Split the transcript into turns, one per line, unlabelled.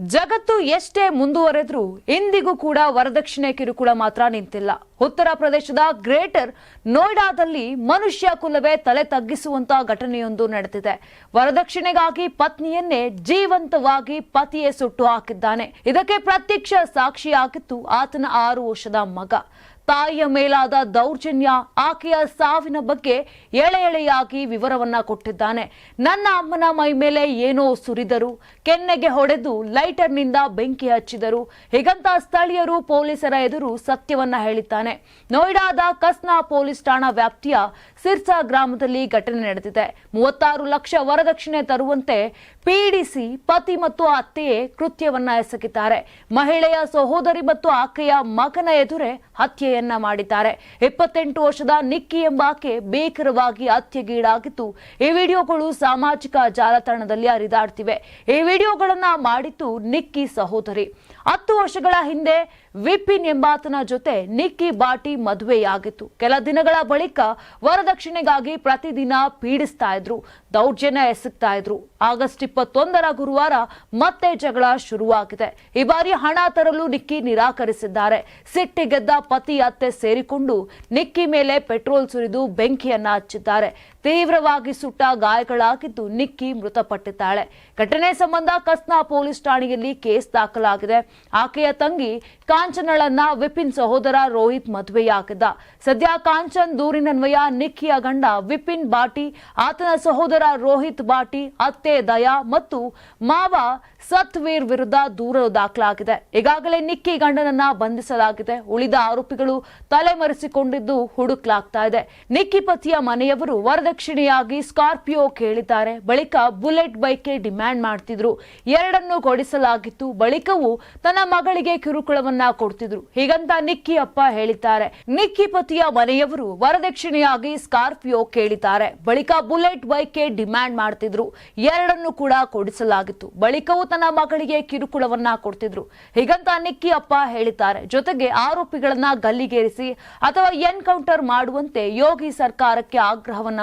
ಜಗತ್ತು ಎಷ್ಟೇ ಮುಂದುವರೆದ್ರೂ ಇಂದಿಗೂ ಕೂಡ ವರದಕ್ಷಿಣೆ ಕಿರುಕುಳ ಮಾತ್ರ ನಿಂತಿಲ್ಲ. ಉತ್ತರ ಪ್ರದೇಶದ ಗ್ರೇಟರ್ ನೋಯ್ಡಾದಲ್ಲಿ ಮನುಷ್ಯ ಕುಲವೇ ತಲೆ ತಗ್ಗಿಸುವಂತಹ ಘಟನೆಯೊಂದು ನಡೆದಿದೆ. ವರದಕ್ಷಿಣೆಗಾಗಿ ಪತ್ನಿಯನ್ನೇ ಜೀವಂತವಾಗಿ ಪತಿಯೇ ಸುಟ್ಟು ಹಾಕಿದ್ದಾನೆ. ಇದಕ್ಕೆ ಪ್ರತ್ಯಕ್ಷ ಸಾಕ್ಷಿಯಾಗಿತ್ತು ಆತನ ಆರು ವರ್ಷದ ಮಗ. ತಾಯಿಯ ಮೇಲಾದ ದೌರ್ಜನ್ಯ ಆಕೆಯ ಸಾವಿನ ಬಗ್ಗೆ ಎಳೆ ಎಳೆಯಾಗಿ ವಿವರವನ್ನ ಕೊಟ್ಟಿದ್ದಾನೆ. ನನ್ನ ಅಮ್ಮನ ಮೈ ಮೇಲೆ ಏನೋ ಸುರಿದರು. ಕೆನ್ನೆಗೆ ಹೊಡೆದು ಲೈಟರ್ನಿಂದ ಬೆಂಕಿ ಹಚ್ಚಿದರು. ಹೀಗಂತ ಸ್ಥಳೀಯರು ಪೊಲೀಸರ ಎದುರು ಸತ್ಯವನ್ನ ಹೇಳಿದ್ದಾನೆ. ನೋಯ್ಡಾದ ಕಸ್ನಾ ಪೊಲೀಸ್ ಠಾಣಾ ವ್ಯಾಪ್ತಿಯ ಸಿರ್ಸಾ ಗ್ರಾಮದಲ್ಲಿ ಘಟನೆ ನಡೆದಿದೆ. ಮೂವತ್ತಾರು ಲಕ್ಷ ವರದಕ್ಷಿಣೆ ತರುವಂತೆ ಪೀಡಿಸಿ ಪತಿ ಮತ್ತು ಅತ್ತೆಯೇ ಕೃತ್ಯವನ್ನ ಎಸಗಿದ್ದಾರೆ. ಮಹಿಳೆಯ ಸಹೋದರಿ ಮತ್ತು ಆಕೆಯ ಮಗನ ಎದುರೇ ಹತ್ಯೆಯನ್ನ ಮಾಡಿದ್ದಾರೆ. ಇಪ್ಪತ್ತೆಂಟು ವರ್ಷದ ನಿಕ್ಕಿ ಎಂಬಾಕೆ ಬೇಕರವಾಗಿ ಹತ್ಯೆಗೀಡಾಗಿದ್ದು, ಈ ವಿಡಿಯೋಗಳು ಸಾಮಾಜಿಕ ಜಾಲತಾಣದಲ್ಲಿ ಹರಿದಾಡ್ತಿವೆ. ಈ ವಿಡಿಯೋಗಳನ್ನ ಮಾಡಿತ್ತು ನಿಕ್ಕಿ ಸಹೋದರಿ. ಹತ್ತು ವರ್ಷಗಳ ಹಿಂದೆ ವಿಪಿನ್ ಎಂಬಾತನ ಜೊತೆ ನಿಕ್ಕಿ ಬಾಟಿ ಮದುವೆಯಾಗಿತ್ತು. ಕೆಲ ದಿನಗಳ ಬಳಿಕ ವರದಕ್ಷಿಣೆಗಾಗಿ ಪ್ರತಿದಿನ ಪೀಡಿಸ್ತಾ ಇದ್ರು. ದೌರ್ಜನ್ಯ ಎಸಗ್ತಾ ಇದ್ರು. ಆಗಸ್ಟ್ ಇಪ್ಪತ್ತೊಂದರ ಗುರುವಾರ ಮತ್ತೆ ಜಗಳ ಶುರುವಾಗಿದೆ. ಈ ಬಾರಿ ಹಣ ತರಲು ನಿಕ್ಕಿ ನಿರಾಕರಿಸಿದ್ದಾರೆ. ಸಿಟ್ಟಿಗೆದ್ದ ಪತಿ ಅತ್ತೆ ಸೇರಿಕೊಂಡು ನಿಕ್ಕಿ ಮೇಲೆ ಪೆಟ್ರೋಲ್ ಸುರಿದು ಬೆಂಕಿಯನ್ನ ಹಚ್ಚಿದ್ದಾರೆ. ತೀವ್ರವಾಗಿ ಸುಟ್ಟ ಗಾಯಗಳಾಗಿದ್ದು ನಿಕ್ಕಿ ಮೃತಪಟ್ಟಿದ್ದಾಳೆ. ಘಟನೆ ಸಂಬಂಧ ಕಸ್ನಾ ಪೊಲೀಸ್ ಠಾಣೆಯಲ್ಲಿ ಕೇಸ್ ದಾಖಲಾಗಿದೆ. ಆಕೆಯ ತಂಗಿ ಕಾಂಚನಳನ್ನ ವಿಪಿನ್ ಸಹೋದರ ರೋಹಿತ್ ಮದುವೆಯಾಗಿದ್ದ. ಸದ್ಯ ಕಾಂಚನ್ ದೂರಿನನ್ವಯ ನಿಕ್ಕಿಯ ಗಂಡ ವಿಪಿನ್ ಬಾಟಿ, ಆತನ ಸಹೋದರ ರೋಹಿತ್ ಬಾಟಿ, ಅತ್ತೆ ದಯಾ ಮತ್ತು ಮಾವ ಸತ್ವೀರ್ ವಿರುದ್ಧ ದೂರು ದಾಖಲಾಗಿದೆ. ಈಗಾಗಲೇ ನಿಕ್ಕಿ ಗಂಡನನ್ನ ಬಂಧಿಸಲಾಗಿದೆ. ಉಳಿದ ಆರೋಪಿಗಳು ತಲೆಮರೆಸಿಕೊಂಡಿದ್ದು ಹುಡುಕ್ಲಾಗ್ತಾ ಇದೆ. ನಿಕ್ಕಿ ಪತಿಯ ಮನೆಯವರು ವರದಕ್ಷಿಣೆಯಾಗಿ ಸ್ಕಾರ್ಪಿಯೋ ಕೇಳಿದ್ದಾರೆ. ಬಳಿಕ ಬುಲೆಟ್ ಬೈಕ್ಗೆ ಡಿಮ್ಯಾಂಡ್ ಮಾಡ್ತಿದ್ರು. ಎರಡನ್ನು ಕೊಡಿಸಲಾಗಿತ್ತು. ಬಳಿಕವೂ ತನ್ನ ಮಗಳಿಗೆ ಕಿರುಕುಳವನ್ನ ಕೊಡ್ತಿದ್ರು. ಹೀಗಂತ ನಿಕ್ಕಿ ಅಪ್ಪ ಹೇಳಿದ್ದಾರೆ. ನಿಕ್ಕಿ ಪತಿಯ ಮನೆಯವರು ವರದಕ್ಷಿಣೆಯಾಗಿ ಸ್ಕಾರ್ಪಿಯೋ ಕೇಳಿದ್ದಾರೆ. ಬಳಿಕ ಬುಲೆಟ್ ಬೈಕ್ಗೆ ಡಿಮ್ಯಾಂಡ್ ಮಾಡ್ತಿದ್ರು. ಎರಡನ್ನು ಕೂಡ ಕೊಡಿಸಲಾಗಿತ್ತು. ಬಳಿಕವೂ ತನ್ನ ಮಗಳಿಗೆ ಕಿರುಕುಳವನ್ನ ಕೊಡ್ತಿದ್ರು. ಹೀಗಂತ ನಿಕ್ಕಿ ಅಪ್ಪ ಹೇಳಿದ್ದಾರೆ. ಜೊತೆಗೆ ಆರೋಪಿಗಳನ್ನ ಗಲ್ಲಿಗೇರಿಸಿ ಅಥವಾ ಎನ್ಕೌಂಟರ್ ಮಾಡುವಂತೆ ಯೋಗಿ ಸರ್ಕಾರಕ್ಕೆ ಆಗ್ರಹವನ್ನ